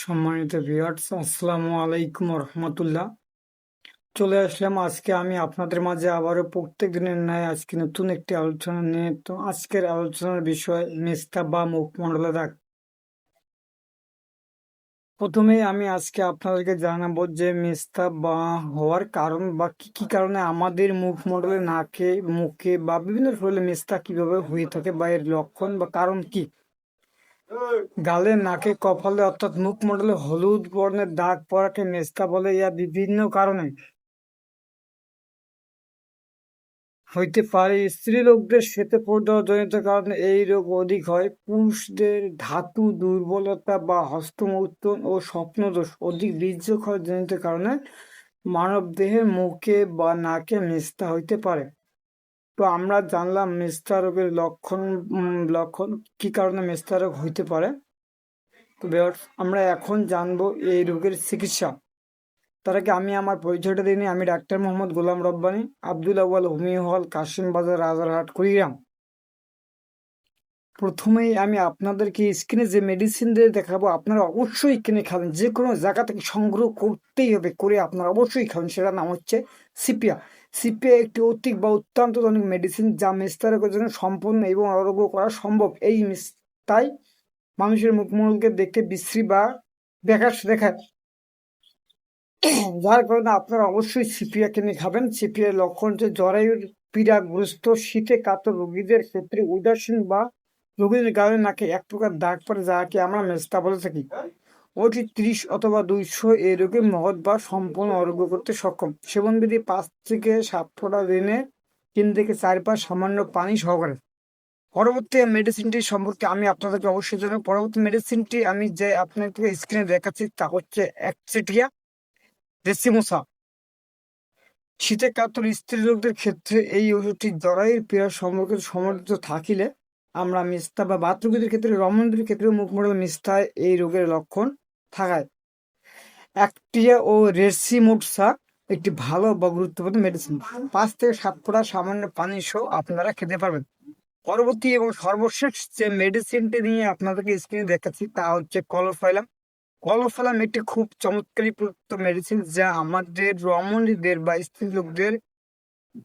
সম্মানিত ভিউয়ার্স আসসালামু আলাইকুম রহমতুল্লাহ। চলে আসলাম আজকে আমি আপনাদের মাঝে আবারও প্রত্যেক দিনের ন্যায় আজকে নতুন একটি আলোচনা নিয়ে। তো আজকের আলোচনার বিষয় মেস্তা বা মুখমণ্ডলে দাগ। প্রথমে আমি আজকে আপনাদেরকে জানাব যে মেস্তা বা হওয়ার কারণ বা কি কি কারণে আমাদের মুখমণ্ডলে নাকে, মুখে বা বিভিন্ন শরীরে মেস্তা কীভাবে হয়ে থাকে বা এর লক্ষণ বা কারণ কি? গালে নাকে কপালে অর্থাৎ মুখমণ্ডলে হলুদ বর্ণের দাগ পড়াকে মেস্তা বলে ইয়া বিভিন্ন কারণে। হইতে পারে স্ত্রী লোকদের শ্বেত জনিত কারণে এই রোগ অধিক হয়। পুরুষদের ধাতু দুর্বলতা বা হস্তমৈথুন ও স্বপ্নদোষ অধিক বীর্যক্ষয় জনিত কারণে মানব দেহের মুখে বা নাকে মেস্তা হইতে পারে। তো আমরা জানলাম মেস্তা রোগের লক্ষণ লক্ষণ কি কারণে মেস্তা রোগ হইতে পারে? তো আমরা এখন জানব এই রোগের চিকিৎসা। তার আগে আমি আমার পরিচয়টা দিই আমি doctor Mohammad Golam Rabbani, Abdul Awal homeo hall Kashim Bazar Rajarhat, Kurigram. প্রথমেই আমি আপনাদেরকে স্ক্রিনে যে মেডিসিন দিয়ে দেখাবো, আপনারা অবশ্যই কিনে খাবেন। যে কোনো জায়গা থেকে সংগ্রহ করতেই হবে, করে আপনারা অবশ্যই খাবেন। সেটার নাম হচ্ছে সিপিয়া সিপিয়া একটি অতিক বা অত্যন্ত ধরনের মেডিসিন যা মেস্তারকের জন্য সম্পূর্ণ এবং আরোগ্য করা সম্ভব। এই তাই মানুষের মুখমণ্ডলকে দেখতে বিশ্রী বা দেখার দেখায়। যার কারণে আপনারা অবশ্যই সিপিয়া কিনে খাবেন। সিপিয়ার লক্ষণ যে জরায়ুর পীড়াগ্রস্ত, শীতে কাতর রোগীদের ক্ষেত্রে উদাসীন বা রোগীদের গায়ে নাকে এক প্রকার দাগ পড়ে যাকে আমরা মেস্তা বলে থাকি। ওটি ত্রিশ অথবা দুইশো এই রোগে মহৎ বা সম্পূর্ণ আরোগ্য করতে সক্ষম। সেবনবিধি পাঁচ থেকে সাত ফোঁটা দিনে তিন থেকে চার পাঁচ সামান্য পানি সহকারে পরবর্তী মেডিসিনটি সম্পর্কে আমি আপনাদেরকে অবশ্যই জানাব। পরবর্তী মেডিসিনটি আমি যে আপনাদেরকে স্ক্রিনে দেখাচ্ছি তা হচ্ছে একচেটিয়া রেসিমোসা শীতে কাতর স্ত্রী লোকদের ক্ষেত্রে এই ওষুধটি জরায়ুর পীড়া সম্পর্কে সমর্থিত থাকিলে আমরা মিস্তা বা বাতরোগীদের ক্ষেত্রে, রমণদের ক্ষেত্রে মুখমণ্ডল মিস্তায় এই রোগের লক্ষণ থাকায়। অ্যাক্টিয়া ও রেসিমোটসা একটি ভালো বা গুরুত্বপূর্ণ মেডিসিন পাঁচ থেকে সাত ফোঁটা সামান্য পানি সহ আপনারা খেতে পারবেন। পরবর্তী এবং সর্বশেষ যে মেডিসিনটি নিয়ে আপনাদেরকে স্ক্রিনে দেখাচ্ছি, তা হচ্ছে কলোফাইলাম কলোফাইলাম একটি খুব চমৎকারী মেডিসিন যা আমাদের রমণীদের বা স্ত্রী লোকদের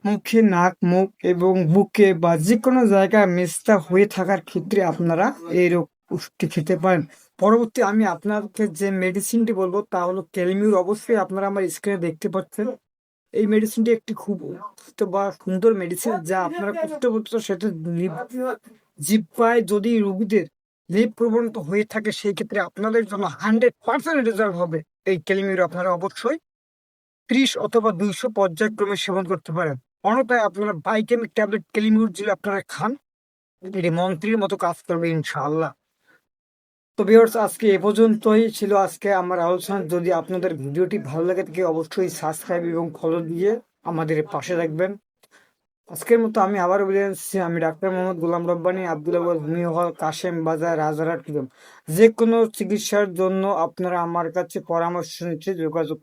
মুখে নাক, মুখ এবং বুকে বা যে কোনো জায়গায় মেস্তা হয়ে থাকার ক্ষেত্রে আপনারা এই রোগ ওষুধটি খেতে পারেন। পরবর্তী আমি আপনাকে যে মেডিসিনটি বলব তা হলো ক্যালমিউর অবশ্যই আপনারা আমার স্ক্রিনে দেখতে পাচ্ছেন। এই মেডিসিনটি একটি খুব বা সুন্দর মেডিসিন যা আপনারা করতে বলতে সেটা জিব্বায় যদি রোগীদের লিপ প্রবণতা হয়ে থাকে, সেই ক্ষেত্রে আপনাদের জন্য হান্ড্রেড পার্সেন্ট রেজাল্ট হবে। এই ক্যালমিউর আপনারা অবশ্যই ত্রিশ অথবা দুইশো পর্যায়ক্রমে সেবন করতে পারেন। অন্যথায় আপনারা বাইকেমিক ট্যাবলেট ক্যালিমিউর যদি আপনারা খান, এটি মন্ত্রীর মতো কাজ করবে ইনশাআল্লাহ। তো ভিউয়ার্স আজকে এ পর্যন্তই ছিল আজকে আমার আলোচনা যদি আপনাদের ভিডিওটি ভালো লাগে থাকে অবশ্যই সাবস্ক্রাইব এবং ফলো দিয়ে আমাদের পাশে রাখবেন আজকের মতো আমি আবার বলে আমি doctor Mohammad Golam Rabbani, Abdul Abad homeo hall Kashem বাজার, রাজারহাট যে কোনো চিকিৎসার জন্য আপনারা আমার কাছে পরামর্শ নিচ্ছে যোগাযোগ।